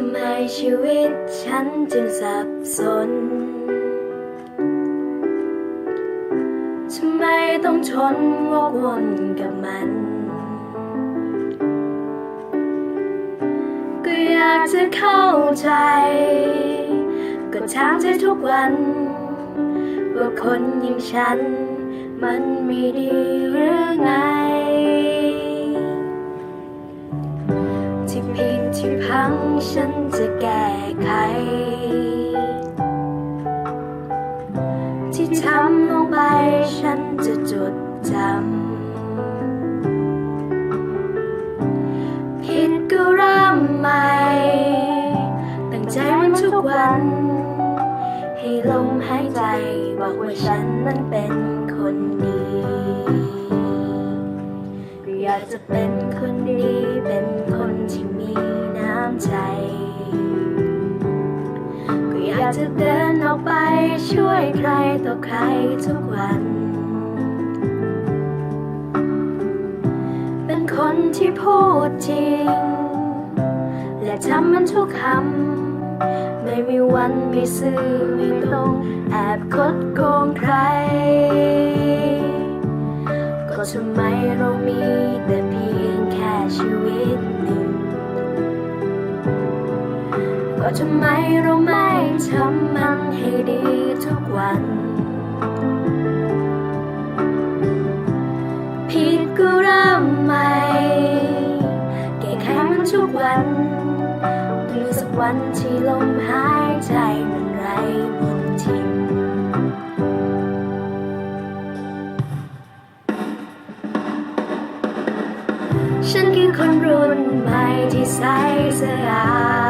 ำไมชีวิตฉันจึงสับสน ทำไมต้องทนวกวนกับมัน ก็อยากจะเข้าใจ ก็ถามใจทุกวัน ว่าคนอย่างฉัน มันไม่ดีหรือไง ดที่พังฉันจะแก้ไข ที่ทำลงไปฉันจะจดจำ ผิดก็เริ่มใหม่ ตั้งใจมันทุกวัน ให้ลมหายใจบอกว่าฉันนั้นเป็นคนดีอยากจะเป็นคนดีเป็น ใจ ก็อยากจะเดินออกไปช่วยใครต่อใครทุกวัน เป็นคนที่พูดจริง และทำมันทุกคำ ไม่มีวันไม่ซื่อไม่ตรงแอบคดโกงใคร ก็ทำไมเรามีแต่เพียง ก็ทำไมเราไม่ทำมันให้ดีทุกวัน ผิดก็เริ่มใหม่แก้ไขมันทุกวันมีสักวันที่ลมหายใจมันไรมนทินฉันคือคนรุ่นใหม่ที่ใส่เสะอ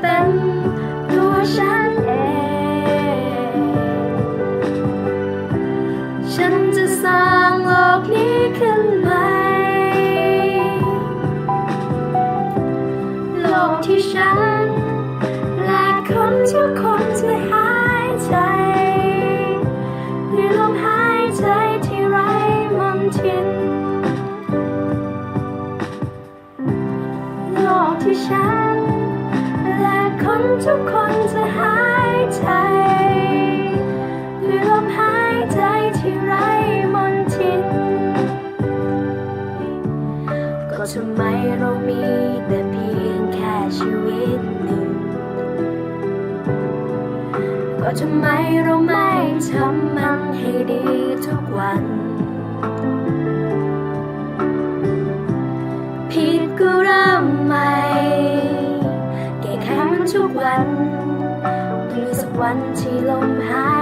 เป็นตัวฉันเอง ฉันจะสร้างโลกนี้ขึ้นใหม่ โลกที่ฉัน และคนทุกคนจะหายใจด้วยลมหายใจที่ไร้มนทินโลกที่ฉัน คนทุกคนจะหายใจด้วยลมหายใจที่ไร้มนทิน ก็ทำไมเรามีแต่เพียงแค่ชีวิตหนึ่ง ก็ทำไมเราไม่ทำมันให้ดีทุกวัน วันทุกวันมีสักวันที่ลมหาย